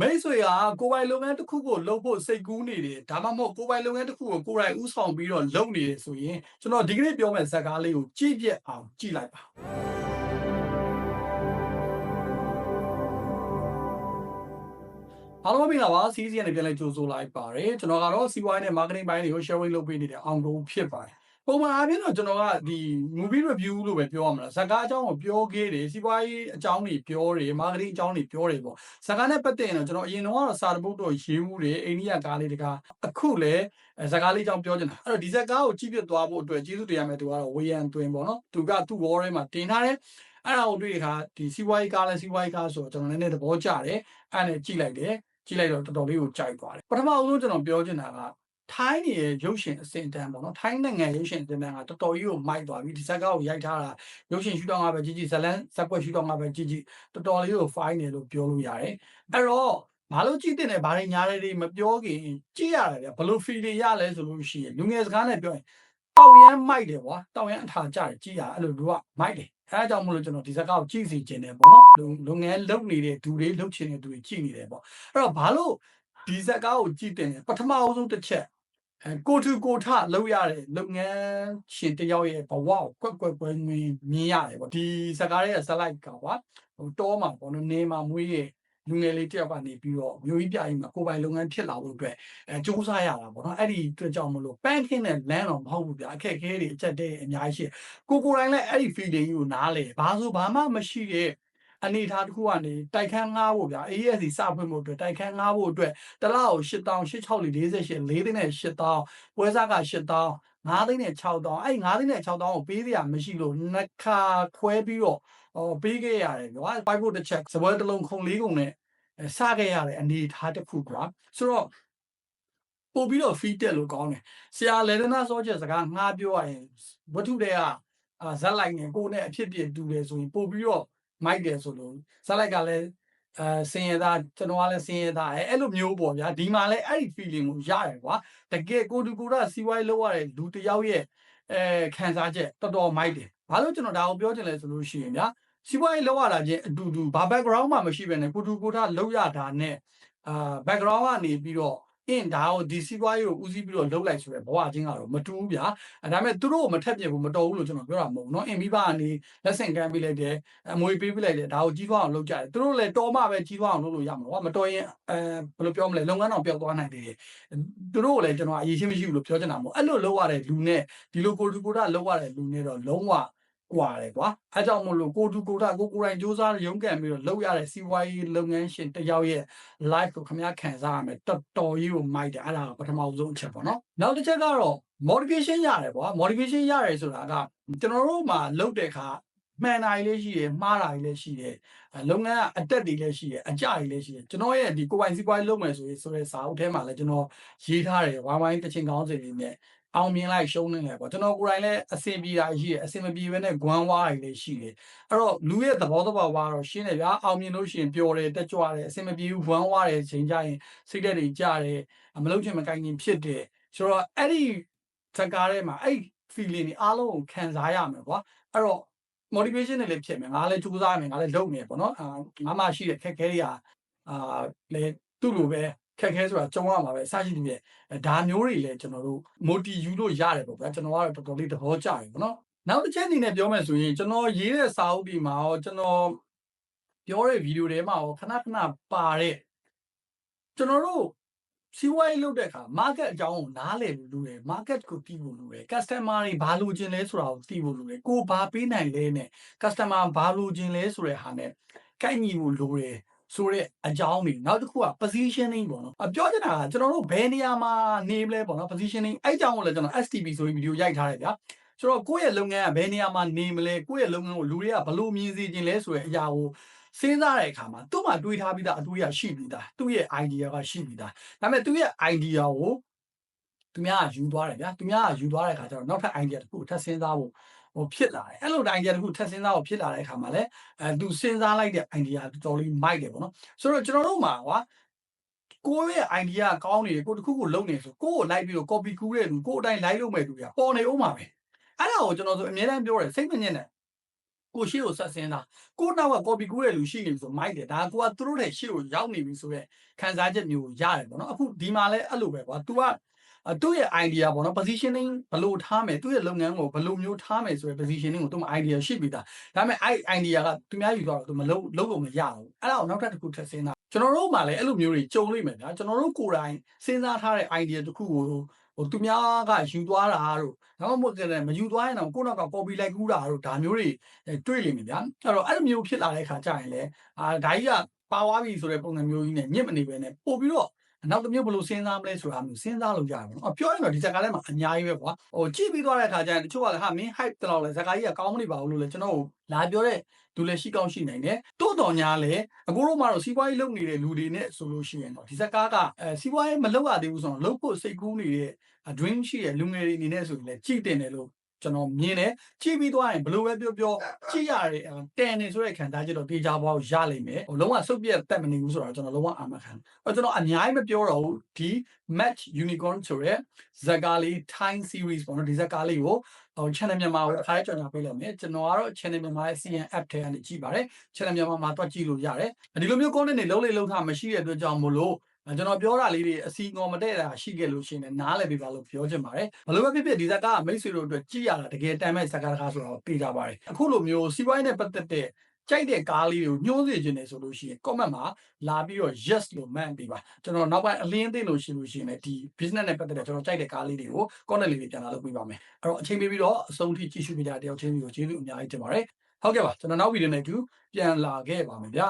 မိတ်ဆွေကကိုယ်ပိုင်လုပ်ငန်းတစ်ခုကိုလုပ်ဖို့စိတ်ကူးနေတယ်ဒါမှမဟုတ်ကိုယ်ပိုင်လုပ်ငန်းတစ်ခုကိုကိုယ်တိုင်ဥဆောင်ပြီးတော့လုပ်နေတယ်ဆိုရင်ကျွန်တော်ဒီကနေ့ပြောမယ့်ဇာတ်ကားလေးကိုကြည့်ပြက်အောင်ကြည့်လိုက်ပါအားလုံးမင်္ဂလာပါစီးစီးရနေပြန်လဲကြိုဆိုလိုက်ပါတယ်ကျွန်တော်ကတော့စီးပွားရေးနဲ့ marketing ဘိုင်းတွေကို sharing လုပ်ပေးနေတဲ့အောင်ကုန်ဖြစ်ပါတယ် ပုံမှန်အားဖြင့်တော့ကျွန်တော်ကဒီ movie review လို့ပဲပြောရမှာလားဇာတ်ကားအကြောင်းကိုပြောခဲ့တယ်စီးပွားရေးအကြောင်းတွေပြောတယ် marketing အကြောင်းတွေပြောတယ်ပေါ့ဇာတ်ကားနဲ့ပတ်သက်ရင်တော့ကျွန်တော်အရင်တော့စာတပုတ်တော့ရေးမှုတယ်အိန္ဒိယကားလေးတကားအခုလည်းဇာတ်ကားလေးအကြောင်းပြောချင်တာအဲ့တော့ဒီဇာတ်ကားကိုကြည့်ပြသွားဖို့အတွက်ကျေးဇူးတင်ရမယ်သူကတော့ဝေယံသွင်းပေါ့နော်သူကသူ့ wall ထဲမှာတင်ထားတယ်အဲ့ဒါကိုတွေ့တဲ့အခါဒီစီးပွားရေးကားလဲစီးပွားရေးကားဆိုတော့ကျွန်တော်လည်းနည်းနည်းသဘောကျတယ်အဲ့ဒါနဲ့ကြည့်လိုက်တယ်ကြည့်လိုက်တော့တော်တော်လေးကိုကြိုက်သွားတယ်ပထမအဆုံးကျွန်တော်ပြောချင်တာက ထိုင်းနေရဲ့ရုပ်ရှင်အစင်တန်းပေါ့နော်ထိုင်းနိုင်ငံရုပ်ရှင်အစင်တန်းကတော်တော်ကြီးကိုမိုက်သွားပြီဒီဇက်ကားကိုရိုက်ထားတာရုပ်ရှင်ရှူတောင်းကပဲကြီးကြီးဇလန်းဇက်ကွက်ရှူတောင်းကပဲကြီးကြီးတော်တော်လေးကို fine တယ်လို့ပြောလို့ရတယ်အဲ့တော့ဘာလို့ကြည့်တဲ့လဲဘာတွေညားတွေမပြောခင်ကြည့်ရတယ်ဗျဘလို့ feeling ရလဲဆိုလို့ရှိရင်လူငယ်စကားနဲ့ပြောရင်တောင်ရမ်းမိုက်တယ်ကွာတောင်ရမ်းအထာကြတယ်ကြည့်ရအဲ့လိုလူကမိုက်တယ်အဲအကြောင်းမလို့ကျွန်တော်ဒီဇက်ကားကိုကြည့်စီခြင်းတယ်ပေါ့နော်လူငယ်လုံနေတဲ့သူတွေလှုပ်ချင်တဲ့သူတွေကြည့်နေတယ်ပေါ့အဲ့တော့ဘာလို့ဒီဇက်ကားကိုကြည့်တဲ့ပထမအဆုံးတစ်ချက် အဲကိုထူကိုထလောက်ရတဲ့လုပ်ငန်းရှင်တယောက်ရဲ့ဘဝကိုကွက်ကွက်ကွယ်ငွေမြင်ရတယ်ပေါ့ဒီဇက်ကားရဲ့ဇက်လိုက်ကကွာဟိုတောမှာပေါ့နော်နေမှာမွေးရဲ့လူငယ်လေးတယောက်ကနေပြီးတော့မျိုးကြီးပြရင်မှာကိုယ်ပိုင်လုပ်ငန်းဖြစ်လာဖို့အတွက်အဲစူးစမ်းရတာပေါ့နော်အဲ့ဒီအတွက်ကြောင့်မလို့ပန်းခင်းတဲ့လမ်းတော့မဟုတ်ဘူးဗျအခက်အခဲတွေအချက်တည်းအများကြီးရှိကိုကိုယ်တိုင်လည်းအဲ့ဒီ feeling ကိုနားလေဘာဆိုဘာမှမရှိတဲ့ အနေထားတစ်ခုကနေတိုက်ခန်းငားဖို့ဗျာ AES စဖွင့်ဖို့အတွက်တိုက်ခန်းငားဖို့အတွက်တလားကို8000 86လ48 4သိန်းနဲ့8000ပွဲစားက8000 9သိန်းနဲ့6000အဲ့9သိန်းနဲ့6000ကိုပေးစရာမရှိလို့နှစ်ခါခွဲပြီးတော့ဟောပေးခဲ့ရတယ်ကွာ5ဖို့တစ်ချက်စပွဲတစ်လုံးခုံလေးကုန်နဲ့စခဲ့ရတဲ့အနေထားတစ်ခုကွာဆိုတော့ပို့ပြီးတော့ feed တက်လို့ကောင်းတယ်ဆရာလေဒနာစောချက်စကားငှားပြောရရင်ဝတ္ထုတွေကအာဇက်လိုက်နေကိုနဲ့အဖြစ်ပြတူတယ်ဆိုရင်ပို့ပြီးတော့ မိုက်တယ်ဆိုလို့ဇက်လိုက်ကလည်းအဲစင်ရသားကျွန်တော်ကလည်းစင်ရသားအဲအဲ့လိုမျိုးပေါ့ဗျာဒီမှာလည်းအဲ့ဒီ feeling ကိုရတယ်ကွာတကယ်ကိုတူကိုရစီဝိုင်းလောက်ရတဲ့လူတယောက်ရဲ့အဲခံစားချက်တော်တော်မိုက်တယ်ဘာလို့ကျွန်တော်ဒါကိုပြောချင်လဲဆိုလို့ရှိရင်ဗျာစီးပွားရေးလောက်ရတာချင်းအတူတူဘာ background မှမရှိဘဲနဲ့ကိုတူကိုထလောက်ရတာနဲ့အာ background ကနေပြီးတော့ အင်းဒါကိုဒီစီးပွားရေးကိုဦးစီးပြီးတော့လှုပ်လိုက်ဆိုရယ်ဘဝချင်းကတော့မတူဘူးဗျာအဲဒါပေမဲ့သူတို့ကိုမထက်ပြဘူးမတော်ဘူးလို့ကျွန်တော်ပြောတာမဟုတ်ဘူးเนาะအင်မိဘကနေလက်ဆင့်ကမ်းပေးလိုက်တယ်အမွေပေးပေးလိုက်တယ်ဒါကိုကြီးထွားအောင်လုပ်ကြတယ်သူတို့လည်းတော်မှပဲကြီးထွားအောင်လုပ်လို့ရမှာကွာမတော်ရင်အဲဘယ်လိုပြောမလဲလုပ်ငန်းတော်ပျောက်သွားနိုင်တယ်သူတို့ကိုလည်းကျွန်တော်အရေးချင်းမရှိဘူးလို့ပြောချင်တာမဟုတ်အဲ့လိုလုပ်ရတဲ့လူနဲ့ဒီလိုကိုလူကိုတာလုပ်ရတဲ့လူနဲ့တော့လုံးဝ ကွာတယ်ကွာအဲကြောင့်မလို့ကိုတူကိုတာကိုကိုယ်တိုင်စူးစမ်းရုန်းကန်ပြီးတော့လုပ်ရတဲ့စီးပွားရေးလုပ်ငန်းရှင်တယောက်ရဲ့ live ကိုခင်ဗျားခံစားရမယ်တော်တော်ကြီးကိုမိုက်တယ်အဲ့ဒါကပထမဆုံးအချက်ပေါ့နော်နောက်တစ်ချက်ကတော့ motivation ရတယ်ကွာ motivation ရတယ်ဆိုတာကကျွန်တော်တို့မှာလုပ်တဲ့အခါမှန်တာကြီးလည်းရှိတယ်မှားတာကြီးလည်းရှိတယ်လုပ်ငန်းကအတက်တွေလည်းရှိတယ်အကြကြီးလည်းရှိတယ်ကျွန်တော်ရဲ့ဒီကိုယ်ပိုင်စီးပွားရေးလုပ်မယ်ဆိုရင်ဆိုတဲ့စာအုပ်ထဲမှာလည်းကျွန်တော်ရေးထားတယ်ဝိုင်းဝိုင်းတချင်ကောင်းစီတွေနဲ့ အောင်မြင်လိုက်ရှုံးနေတယ်ပေါ့ကျွန်တော်ကိုယ်တိုင်လည်းအဆင်ပြေတာရှိတယ်အဆင်မပြေဘဲနဲ့ဂွမ်းဝါးတွေလည်းရှိတယ်အဲ့တော့လူရဲ့သဘောတဘာဝတော့ရှင်းတယ်ဗျာအောင်မြင်လို့ရှိရင်ပျော်တယ်တက်ကြွတယ်အဆင်မပြေဘူးဂွမ်းဝါးတယ်ချိန်ကြရင်စိတ်ဓာတ်တွေကြတယ်မလုပ်ချင်မကိုင်ချင်ဖြစ်တယ်ဆိုတော့အဲ့ဒီဇက်ကားထဲမှာအဲ့ feeling တွေအားလုံးကိုခံစားရမယ်ကွာအဲ့တော့ motivation တွေလည်းဖြစ်မယ်ငါလည်းကြိုးစားမယ်ငါလည်းလုပ်မယ်ပေါ့နော်အာငါမှရှိတဲ့ခက်ခဲတွေကအာလေသူ့လိုပဲ ခက်ခဲဆိုတာကြုံရမှာပဲအစရှိတဲ့ဒါမျိုးတွေလည်းကျွန်တော်တို့ motive ယူလို့ရတယ်ပေါ့ဗျာကျွန်တော်ကတော့တော်တော်လေးသဘောကျတယ်ပေါ့နော်နောက်တစ်ချက်အနေနဲ့ပြောမယ်ဆိုရင်ကျွန်တော်ရေးတဲ့စာအုပ်ဒီမှာရောကျွန်တော်ပြောတဲ့ဗီဒီယိုထဲမှာရောခဏခဏပါတဲ့ကျွန်တော်တို့စီးပွားရေးလုပ်တဲ့အခါ market အကြောင်းကိုနားလည်လို့လိုတယ် market ကိုသိဖို့လိုတယ် customer တွေဘာလိုချင်လဲဆိုတာကိုသိဖို့လိုတယ်ကိုဘာပေးနိုင်လဲနဲ့ customer ဘာလိုချင်လဲဆိုတဲ့ဟာနဲ့ကိုက်ညီဖို့လိုတယ် ဆိုတဲ့အကြောင်းတွေနောက်တစ်ခုက positioning ပေါ့နော်အပြောချင်တာကကျွန်တော်တို့ဘယ်နေရာမှာနေမလဲပေါ့နော် positioning အဲ့အကြောင်းကိုလည်းကျွန်တော် STP ဆိုပြီးဗီဒီယိုရိုက်ထားတယ်ဗျာဆိုတော့ကိုယ့်ရဲ့လုပ်ငန်းကဘယ်နေရာမှာနေမလဲကိုယ့်ရဲ့လုပ်ငန်းကိုလူတွေကဘယ်လိုမြင်စေခြင်းလဲဆိုတဲ့အရာကိုစဉ်းစားတဲ့အခါမှာသူ့မှာတွေးထားပြီးသားအတွေးရရှိပြီးသားသူ့ရဲ့ idea ကရှိပြီးသားဒါပေမဲ့သူ့ရဲ့ idea ကို သူများကယူသွားတယ်ဗျာသူများကယူသွားတဲ့အခါကျတော့နောက်ထပ် idea တစ်ခုထပ်စဉ်းစားဖို့ဟိုဖြစ်လာတယ်အဲ့လို idea တစ်ခုထပ်စဉ်းစားဖို့ဖြစ်လာတဲ့အခါမှာလည်းအဲသူစဉ်းစားလိုက်တဲ့ idea တော်တော်လေးမိုက်တယ်ပေါ့နော်ဆိုတော့ကျွန်တော်တို့မှာကွာကိုယ့်ရဲ့ idea ကောင်းနေတယ်ကိုတစ်ခုခုလုပ်နေဆိုကိုယ့်ကိုလိုက်ပြီးတော့ copy ကူးတဲ့လူကိုယ့်အတိုင်းလိုက်လုပ်မဲ့လူတွေကပေါ်နေအောင်ပါပဲအဲ့ဒါကိုကျွန်တော်ဆိုအများအားပြောတယ်စိတ်မညစ်နဲ့ကိုရှေ့ကိုဆက်စင်းတာကိုနောက်က copy ကူးတဲ့လူရှိနေပြီဆိုမိုက်တယ်ဒါကကိုကသူတို့တဲ့ရှေ့ကိုရောက်နေပြီဆိုရဲခံစားချက်မျိုးကိုရတယ်ပေါ့နော်အခုဒီမှာလဲအဲ့လိုပဲကွာ तू ကအဲ သူ့ရဲ့ idea ပေါ့နော် positioning ဘယ်လိုထားမယ်သူ့ရဲ့လုပ်ငန်းကိုဘယ်လိုမျိုးထားမယ်ဆိုရယ် positioning ကိုသူ့မှာ idea ရှိပြီသားဒါပေမဲ့အဲ့ idea ကသူများယူသွားတော့သူမလုပ်လုပ်လို့မရဘူးအဲ့ဒါကိုနောက်ထပ်တစ်ခုထပ်စဉ်းစားကျွန်တော်တို့မှလည်းအဲ့လိုမျိုးတွေကြုံလိမ့်မယ်ဗျာကျွန်တော်တို့ကိုယ်တိုင်စဉ်းစားထားတဲ့ idea တစ်ခုကိုဟိုသူများကယူသွားတာတို့နောက်မှမဟုတ်တဲ့မယူသွားရင်တော့ကိုယ့်နောက်က copy လိုက်ကူးတာတို့ဒါမျိုးတွေတွေ့လိမ့်မယ်ဗျာအဲ့တော့အဲ့လိုမျိုးဖြစ်လာတဲ့ခါကျရင်လည်းအာဒါကြီးကပါသွားပြီဆိုတဲ့ပုံစံမျိုးကြီးနဲ့ညစ်မနေပဲနဲ့ပို့ပြီးတော့ နောက်တစ်မျိုးဘယ်လိုစဉ်းစားမလဲဆိုတာမျိုးစဉ်းစားလို့ရတယ်ပေါ့နော်ပြောရင်တော့ဒီဇာတ်ကားထဲမှာအများကြီးပဲကွာဟိုကြည့်ပြီးသွားတဲ့အခါကျရင်တချို့ကလည်းဟာမင်း hype တလောက်လဲဇာတ်ကားကြီးကကောင်းမနေပါဘူးလို့လည်းကျွန်တော်လာပြောတဲ့လူလည်းရှိကောင်းရှိနိုင်တယ်တိုးတော်ညာလဲအကိုတို့မှတော့စီးပွားရေးလုပ်နေတဲ့လူတွေနဲ့ဆိုလို့ရှိရင်တော့ဒီဇာတ်ကားကအဲစီးပွားရေးမလုပ်ရသေးဘူးဆိုတော့လုပ်ဖို့စိတ်ကူးနေတဲ့ dream ရှိတဲ့လူငယ်တွေအနေနဲ့ဆိုရင်လည်းကြည့်တင်တယ်လို့ ကျွန်တော်မြင်တယ်ကြည့်ပြီးသွားရင်ဘယ်လိုပဲပြောပြောကြည့်ရတယ်တန်နေဆိုတဲ့ခံစားချက်တော့တေချာပွားကိုရလိမ့်မယ်ဟိုလုံးဝစုပ်ပြတ်တက်မနေဘူးဆိုတော့ကျွန်တော်လုံးဝအာမခံအဲ့ကျွန်တော်အများကြီးမပြောတော့ဘူးဒီ match unicorn ဆိုရဲဇက်ကားလေး time series ပေါ့နော်ဒီဇက်ကားလေးကိုဟို channel မြန်မာကိုခါးကြော်ညာပေးလိုက်မယ်ကျွန်တော်ကတော့ channel မြန်မာရဲ့ CN app ထဲကနေကြည့်ပါတယ် channel မြန်မာမှာတွက်ကြည့်လို့ရတယ်ဒီလိုမျိုး content တွေလုံးလေးလုံးထားမရှိတဲ့အတွက်ကြောင့်မို့လို့ ကျွန်တော်ပြောတာလေးတွေအစီအငေါ်မတည့်တာရှိခဲ့လို့ရှိရင်နားလည်ပေးပါလို့ပြောချင်ပါတယ်ဘလို့ပဲဖြစ်ဖြစ်ဒီဇက်ကမိတ်ဆွေတို့အတွက်ကြည့်ရတာတကယ်တမ်းမဲ့ဇက်ကားတကားဆိုတော့သိကြပါတယ်အခုလိုမျိုးစီးပွားရေးနဲ့ပတ်သက်တဲ့ကြိုက်တဲ့ကားလေးတွေကိုညှိုးစေခြင်းတယ်ဆိုလို့ရှိရင် comment မှာလာပြီးတော့ yes လို့မှန်ပေးပါကျွန်တော်နောက်ပိုင်းအလင်းသိလို့ရှိလို့ရှိရင်လည်းဒီ business နဲ့ပတ်သက်တဲ့ကျွန်တော်ကြိုက်တဲ့ကားလေးတွေကို comment လေးတွေပြန်လာလုပ်ပေးပါမယ်အဲ့တော့အချိန်ပေးပြီးတော့အဆုံးထိကြည့်ရှုပေးကြတဲ့တယောက်ချင်းစီကိုကျေးဇူးအများကြီးတင်ပါတယ်ဟုတ်ကဲ့ပါကျွန်တော်နောက်ဗီဒီယိုနဲ့အတူပြန်လာခဲ့ပါမယ်ဗျာ